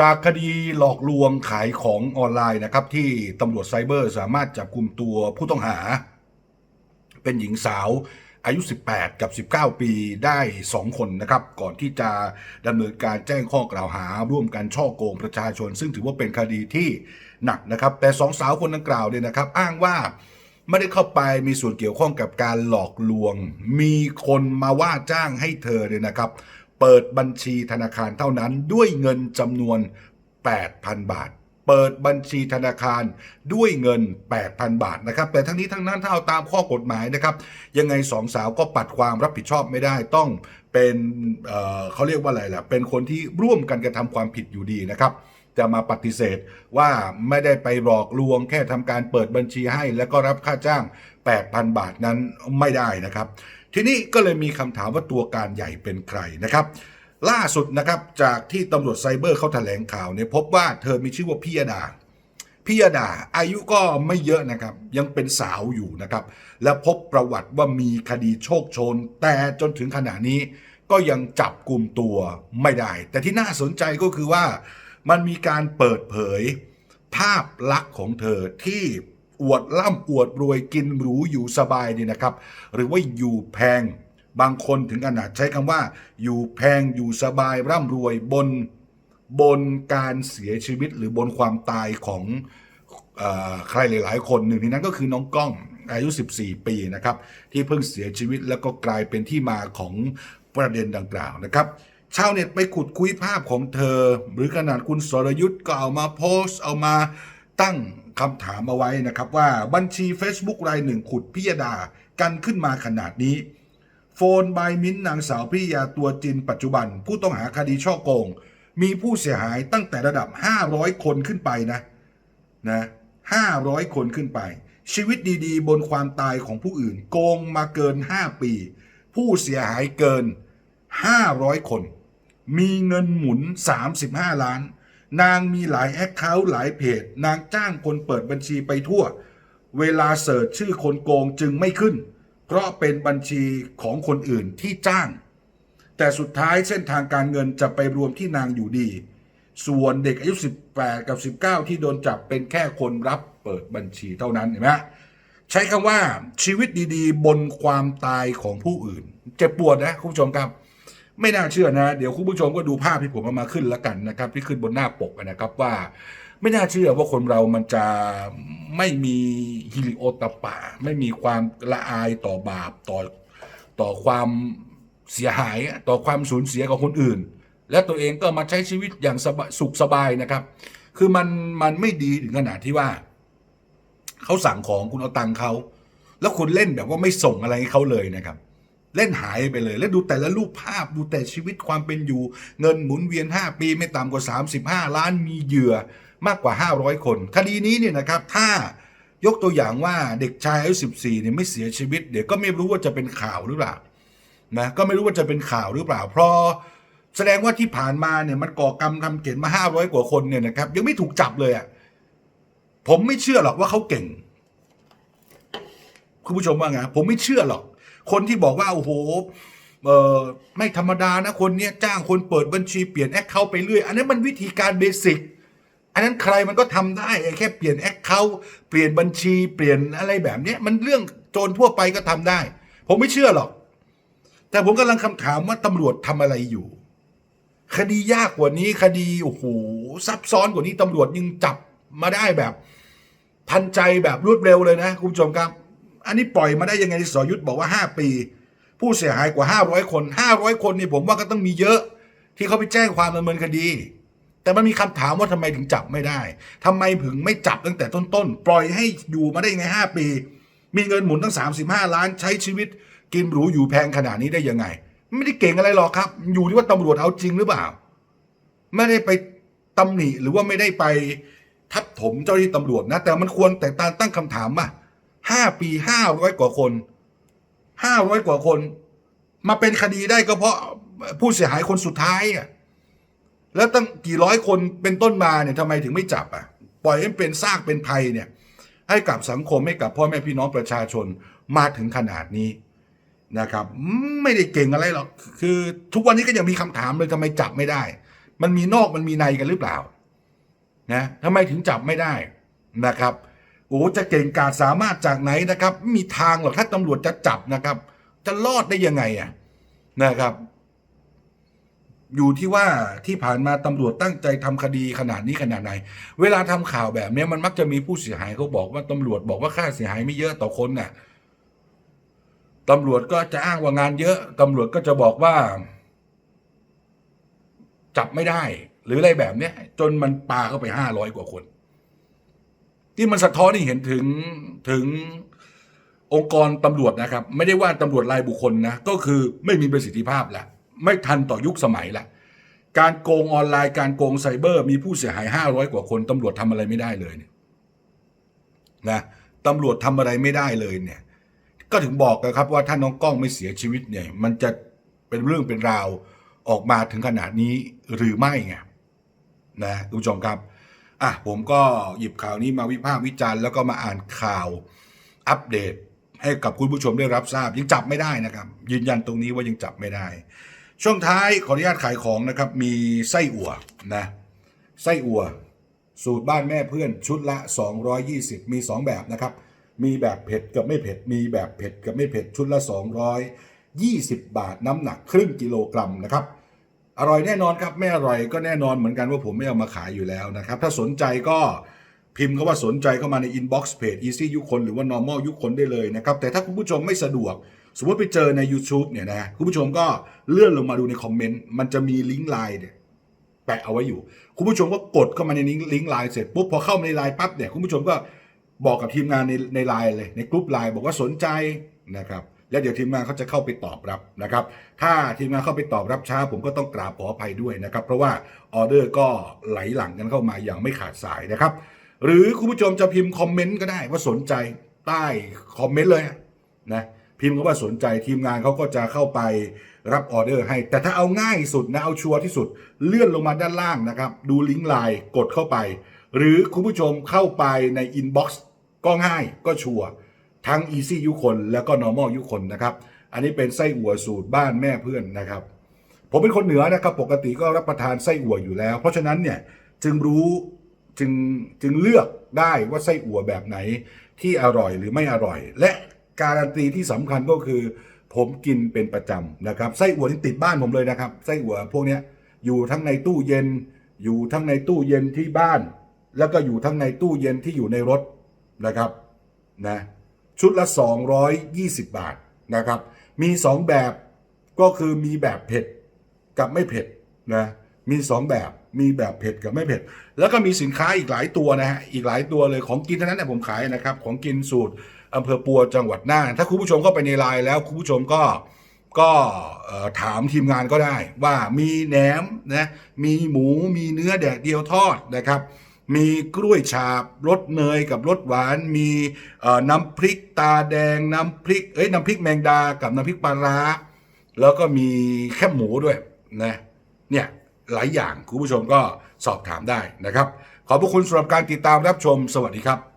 จากคดีหลอกลวงขายของออนไลน์นะครับ ที่ตำรวจไซเบอร์สามารถจับกลุ่มตัวผู้ต้องหา เป็นหญิงสาวอายุ 18 กับ 19 ปีได้ 2 คนนะครับ ก่อนที่จะดำเนินการแจ้งข้อกล่าวหา ร่วมกันช่อโกงประชาชน ซึ่งถือว่าเป็นคดีที่หนักนะครับ แต่สองสาวคนดังกล่าวเนี่ยนะครับ อ้างว่าไม่ได้เข้าไปมีส่วนเกี่ยวข้องกับการหลอกลวง มีคนมาว่าจ้างให้เธอเนี่ยนะครับ เปิดบัญชีธนาคารเท่านั้นด้วยเงินจำนวน 8,000 บาท เปิดบัญชีธนาคารด้วยเงิน 8,000 บาทนะครับแต่ทั้งนี้ทั้งนั้นถ้าเอาตามข้อกฎหมายนะครับ ยังไงสองสาวก็ปัดความรับผิดชอบไม่ได้ต้องเป็นเเขาเรียกว่าอะไรล่ะเป็นคนที่ร่วมกันกระทำความผิดอยู่ดีนะครับจะมาปฏิเสธว่าไม่ได้ไปหลอกลวงแค่ทำการเปิดบัญชีให้ แล้วก็รับค่าจ้าง 8,000 บาทนั้นไม่ได้นะครับ ทีนี้ก็เลยมีคำถามว่าตัวการใหญ่เป็นใครนะครับ ล่าสุดนะครับจากที่ตำรวจไซเบอร์เขาแถลงข่าวเนี่ยพบว่าเธอมีชื่อว่าพิยดาพิยดาอายุก็ไม่เยอะนะครับ ยังเป็นสาวอยู่นะครับ และพบประวัติว่ามีคดีโชคชน แต่จนถึงขณะนี้ก็ยังจับกลุ่มตัวไม่ได้ แต่ที่น่าสนใจก็คือว่ามันมีการเปิดเผยภาพลักษณ์ของเธอที่ อวดร่ำอวดรวยกินหรูอยู่สบายนี่นะครับ หรือว่าอยู่แพงบางคนถึงขนาดใช้คำว่า อยู่แพงอยู่สบายร่ำรวยบนบนการเสียชีวิตหรือบนความตายของอใครหลาย ๆ คนหนึ่งในนั้นก็คือน้องก้องอายุ 14 ปีนะครับ ที่เพิ่งเสียชีวิตแล้วก็กลายเป็นที่มาของประเด็นดังกล่าวนะครับชาวเน็ตไปขุดคุยภาพของเธอ หรือขนาดคุณสรยุทธ์ก็เอามาโพสต์เอามา ตั้งคำถามเอาไว้นะครับว่าบัญชี Facebook รายหนึ่งขุดพิยดากันขึ้นมาขนาดนี้ โฟนบายมิ้นนางสาวพิยาตัวจินปัจจุบัน ผู้ต้องหาคดีช่อโกง มีผู้เสียหายตั้งแต่ระดับ 500 คนขึ้นไปนะนะ500 คนขึ้นไป ชีวิตดีๆ บนความตายของผู้อื่น โกงมาเกิน 5 ปี ผู้เสียหายเกิน 500 คน มีเงินหมุน 35 ล้าน นางมีหลายแอคเคาท์หลายเพจ นางจ้างคนเปิดบัญชีไปทั่ว เวลาเสิร์ชชื่อคนโกงจึงไม่ขึ้น เพราะเป็นบัญชีของคนอื่นที่จ้าง แต่สุดท้ายเส้นทางการเงินจะไปรวมที่นางอยู่ดี ส่วนเด็กอายุ 18 กับ 19 ที่โดนจับเป็นแค่คนรับเปิดบัญชีเท่านั้นเห็นไหมใช้คำว่าชีวิตดีๆ บนความตายของผู้อื่น เจ็บปวดนะคุณผู้ชมครับ ไม่น่าเชื่อนะ เดี๋ยวคุณผู้ชมก็ดูภาพที่ผมเอามาขึ้นแล้วกันนะครับ ที่ขึ้นบนหน้าปกนะครับว่า ไม่น่าเชื่อว่าคนเรามันจะไม่มีฮิริโอตปปะไม่มีความละอายต่อบาปต่อต่อความเสียหายต่อความสูญเสียของคนอื่น และตัวเองก็มาใช้ชีวิตอย่างสบายสุขสบายนะครับ คือมันมันไม่ดีถึงขนาดที่ว่าเขาสั่งของคุณเอาตังค์เขาแล้วคุณเล่นแบบว่าไม่ส่งอะไรให้เขาเลยนะครับ เล่นหายไปเลย แล้วดูแต่ละรูปภาพดูแต่ชีวิตความเป็นอยู่ เงินหมุนเวียน 5 ปีไม่ต่ำกว่า 35 ล้านมีเหยื่อมากกว่า 500 คน คดีนี้เนี่ยนะครับถ้ายกตัวอย่างว่าเด็กชายอายุ14เนี่ยไม่เสียชีวิต เดี๋ยวก็ไม่รู้ว่าจะเป็นข่าวหรือเปล่านะก็ไม่รู้ว่าจะเป็นข่าวหรือเปล่า เพราะแสดงว่าที่ผ่านมาเนี่ยมันก่อกรรมทำเกณฑ์มา 500 กว่าคนเนี่ยนะครับยังไม่ถูกจับเลยอะ่ะผมไม่เชื่อหรอกว่าเขาเก่ง คุณผู้ชมว่าไงผมไม่เชื่อหรอก คนที่บอกว่าโอ้โหเออไม่ธรรมดานะคนเนี้ยจ้างคนเปิดบัญชีเปลี่ยนแอคเคาท์ไปเรื่อย อันนั้นมันวิธีการเบสิกอันนั้นใครมันก็ทำได้แค่เปลี่ยนแอคเคาท์เปลี่ยนบัญชีเปลี่ยนอะไรแบบเนี้ยมันเรื่องโจรทั่วไปก็ทำได้ ผมไม่เชื่อหรอก แต่ผมกำลังคำถามว่าตำรวจทำอะไรอยู่ คดียากกว่านี้คดีโอ้โหซับซ้อนกว่านี้ตำรวจยังจับมาได้แบบ ทันใจแบบรวดเร็วเลยนะคุณผู้ชมครับ อันนี้ปล่อยมาได้ยังไงที่สอยุทธบอกว่า 5 ปี ผู้เสียหายกว่า 500 คน 500 คนนี่ผมว่าก็ต้องมีเยอะ ที่เขาไปแจ้งความดำเนินคดี แต่มันมีคำถามว่าทำไมถึงจับไม่ได้ทำไมถึงไม่จับตั้งแต่ต้นๆ ปล่อยให้อยู่มาได้ยังไง 5 ปี มีเงินหมุนตั้ง 35 ล้านใช้ชีวิต กินหรูอยู่แพงขนาดนี้ได้ยังไง ไม่ได้เก่งอะไรหรอกครับ อยู่ที่ว่าตำรวจเอาจริงหรือเปล่า ไม่ได้ไปตำหนิหรือว่าไม่ได้ไปทับถมเจ้าที่ตำรวจนะ แต่มันควรแต่การตั้งคำถามว่า ห้าปีห้าร้อยกว่าคนห้าร้อยกว่าคน มาเป็นคดีได้ก็เพราะผู้เสียหายคนสุดท้ายอะแล้วตั้งกี่ร้อยคนเป็นต้นมาเนี่ยทำไมถึงไม่จับอะ ปล่อยให้เป็นซากเป็นภัยเนี่ย ให้กับสังคมให้กับพ่อแม่พี่น้องประชาชนมาถึงขนาดนี้นะครับ ไม่ได้เก่งอะไรหรอกคือทุกวันนี้ก็ยังมีคำถามเลยทำไมจับไม่ได้ มันมีนอกมันมีในกันหรือเปล่านะทำไมถึงจับไม่ได้นะครับ โอ้จะเก่งกาจสามารถจากไหนนะครับไม่มีทางหรอกถ้าตำรวจจะจับนะครับ จะรอดได้ยังไงอะนะครับ อยู่ที่ว่าที่ผ่านมาตำรวจตั้งใจทำคดีขนาดนี้ขนาดไหน เวลาทำข่าวแบบเนี้ยมันมักจะมีผู้เสียหายเขาบอกว่าตำรวจบอกว่าค่าเสียหายไม่เยอะต่อคนน่ะตำรวจก็จะอ้างว่างานเยอะตำรวจก็จะบอกว่า จับไม่ได้ หรืออะไรแบบเนี้ยจนมันปาเข้าไปห้าร้อยกว่าคน ที่มันสะท้อนให้เห็นถึงถึงองค์กรตำรวจนะครับ ไม่ได้ว่าตำรวจรายบุคคลนะก็คือไม่มีประสิทธิภาพละไม่ทันต่อยุคสมัยละการโกงออนไลน์การโกงไซเบอร์ มีผู้เสียหายห้าร้อยกว่าคนตำรวจทำอะไรไม่ได้เลยเนี่ยนะตำรวจทำอะไรไม่ได้เลยเนี่ย ก็ถึงบอกนะครับว่าถ้าน้องกล้องไม่เสียชีวิตเนี่ย มันจะเป็นเรื่องเป็นราวออกมาถึงขนาดนี้หรือไม่ไงนะคุณผู้ชมครับ อะผมก็หยิบข่าวนี้มาวิพากษ์วิจารณ์แล้วก็มาอ่านข่าวอัปเดตให้กับคุณผู้ชมได้รับทราบ ยังจับไม่ได้นะครับ ยืนยันตรงนี้ว่ายังจับไม่ได้ ช่วงท้ายขออนุญาตขายของนะครับ มีไส้อั่วนะไส้อั่ว สูตรบ้านแม่เพื่อนชุดละ 220 มี 2 แบบนะครับ มีแบบเผ็ดกับไม่เผ็ด มีแบบเผ็ดกับไม่เผ็ดชุดละ 220 บาทน้ำหนักครึ่งกิโลกรัมนะครับ อร่อยแน่นอนครับไม่อร่อยก็แน่นอนเหมือนกันว่าผมไม่เอามาขายอยู่แล้วนะครับ ถ้าสนใจก็พิมพ์คาว่าสนใจเข้ามาใน inbox page easy ยุคคนหรือว่า normal ยุคคนได้เลยนะครับ แต่ถ้าคุณผู้ชมไม่สะดวก สมมติไปเจอใน YouTube เนี่ยนะคุณผู้ชมก็เลื่อนลงมาดูในคอมเมนต์มันจะมีลิงก์ไลน์เนี่ยแปะเอาไว้อยู่ คุณผู้ชมก็กดเข้ามาในลิงก์ลิงก์ไลน์เสร็จปุ๊บพอเข้ามาในไลน์ปั๊บเนี่ยคุณผู้ชมก็บอกกับทีมงานในในไลน์เลยในกลุ่มไลน์บอกว่าสนใจนะครับ แล้วเดี๋ยวทีมงานเขาจะเข้าไปตอบรับนะครับ ถ้าทีมงานเข้าไปตอบรับช้า ผมก็ต้องกราบขออภัยด้วยนะครับ เพราะว่าออเดอร์ก็ไหลหลังกันเข้ามาอย่างไม่ขาดสายนะครับ หรือคุณผู้ชมจะพิมพ์คอมเมนต์ก็ได้ว่าสนใจใต้คอมเมนต์เลยนะพิมพ์ก็ว่าสนใจทีมงานเขาก็จะเข้าไปรับออเดอร์ให้ แต่ถ้าเอาง่ายสุดนะเอาชัวร์ที่สุด เลื่อนลงมาด้านล่างนะครับ ดูลิงก์ไลน์กดเข้าไป หรือคุณผู้ชมเข้าไปในอินบ็อกซ์ก็ง่ายก็ชัวร์ ทั้ง Easy ยุคนแล้วก็ Normal ยุคนนะครับ อันนี้เป็นไส้อั่วสูตรบ้านแม่เพื่อนนะครับ ผมเป็นคนเหนือนะครับปกติก็รับประทานไส้อั่วอยู่แล้ว เพราะฉะนั้นเนี่ยจึงรู้จึงจึงเลือกได้ว่าไส้อั่วแบบไหนที่อร่อยหรือไม่อร่อย และการันตีที่สำคัญก็คือ ผมกินเป็นประจำนะครับไส้อั่วที่ติดบ้านผมเลยนะครับไส้อั่วพวกนี้อยู่ทั้งในตู้เย็น อยู่ทั้งในตู้เย็นที่บ้าน แล้วก็อยู่ทั้งในตู้เย็นที่อยู่ในรถนะครับนะ ชุดละ 220 บาทนะครับ มี 2 แบบก็คือมีแบบเผ็ดกับไม่เผ็ดนะมี 2 แบบมีแบบเผ็ดกับไม่เผ็ด แล้วก็มีสินค้าอีกหลายตัวนะฮะอีกหลายตัวเลยของกินเท่านั้นเนี่ยผมขายนะครับ ของกินสูตรอำเภอปัวจังหวัดน่านถ้าคุณผู้ชมเข้าไปในไลน์แล้วคุณผู้ชมก็ก็ถามทีมงานก็ได้ว่ามีแหนมนะมีหมูมีเนื้อแดดเดียวทอดนะครับ มีกล้วยฉาบรสเนยกับรสหวาน มีน้ำพริกตาแดงน้ำพริกเอ้ยน้ำพริกแมงดากับน้ำพริกปลาร้าแล้วก็มีแคบหมูด้วยนะเนี่ยหลายอย่างคุณผู้ชมก็สอบถามได้นะครับ ขอบพระคุณสำหรับการติดตามรับชมสวัสดีครับ